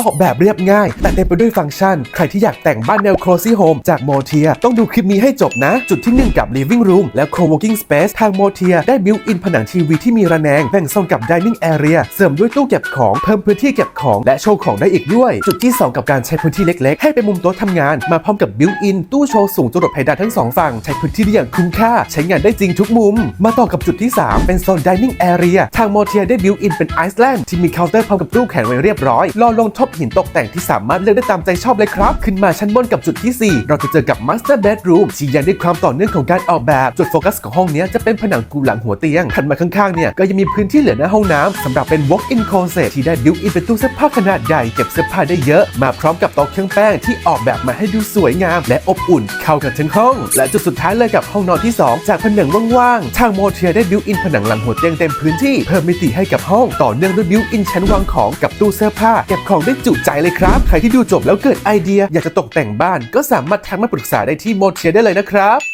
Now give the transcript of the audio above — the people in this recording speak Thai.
ออกแบบเรียบง่าย แต่เต็มไปด้วยฟังก์ชัน ใครที่อยากแต่งบ้านแนว cozy home จากโมเทียต้องดูคลิปนี้ให้จบนะ จุดที่ 1 กับ living room และ co-working space ทางโมเทียได้บิวอินผนังทีวีที่มีระแนงแบ่งโซนกับ dining area เสริมด้วยตู้เก็บของเพิ่มพื้นที่เก็บของและโชว์ของได้อีกด้วย จุดที่ 2 กับการใช้พื้นที่เล็ก ๆ ให้เป็นมุมโต๊ะทำงาน มาพร้อมกับบิวอินตู้โชว์สูงจรดเพดานทั้งสองฝั่งใช้พื้นที่ได้อย่างคุ้มค่า ใช้งานได้จริงทุกมุม มาต่อกับจุดที่ 3 เป็นโซน dining area ทางโมเทียได้บิวอินเป็นไอซ์แลนด์ที่มีเคาน์เตอร์พร้อมกับตู้แขวนไว้เรียบร้อยรอลงท็อปหินตกแต่งที่สามารถเลือกได้ตามใจชอบเลยครับ ขึ้นมาชั้นบนกับจุดที่ 4 เราจะเจอกับ master bedroom ที่ยังได้ความต่อเนื่องของการออกแบบ จุดโฟกัสของห้องนี้จะเป็นผนังกูหลังหัวเตียงถัดมาข้างๆเนี่ยก็ยังมีพื้นที่เหลือหน้าห้องน้ำสำหรับเป็น walk in closet ที่ได้บิวอินเป็นตู้เสื้อผ้าขนาดใหญ่เก็บเสื้อผ้าได้เยอะ มาพร้อมกับโต๊ะเครื่องแป้งที่ออกแบบมาให้ดูสวยงาม และอบอุ่นเข้ากันทั้งห้อง และจุดสุดท้ายเลยกับห้องนอนที่ 2 จากผนังว่างๆทางโมเทียได้บิวอินผนังหลังหัวเตียงเต็มพื้นที่เพิ่มมิติให้กับห้องต่อเนื่องด้วยบิวอินชั้นวางของกับตู้เสื้อผ้าเก็บของได้จุใจเลยครับ ใครที่ดูจบแล้วเกิดไอเดีย อยากจะตกแต่งบ้าน ก็สามารถทักมาปรึกษาได้ที่โมเทียได้เลยนะครับ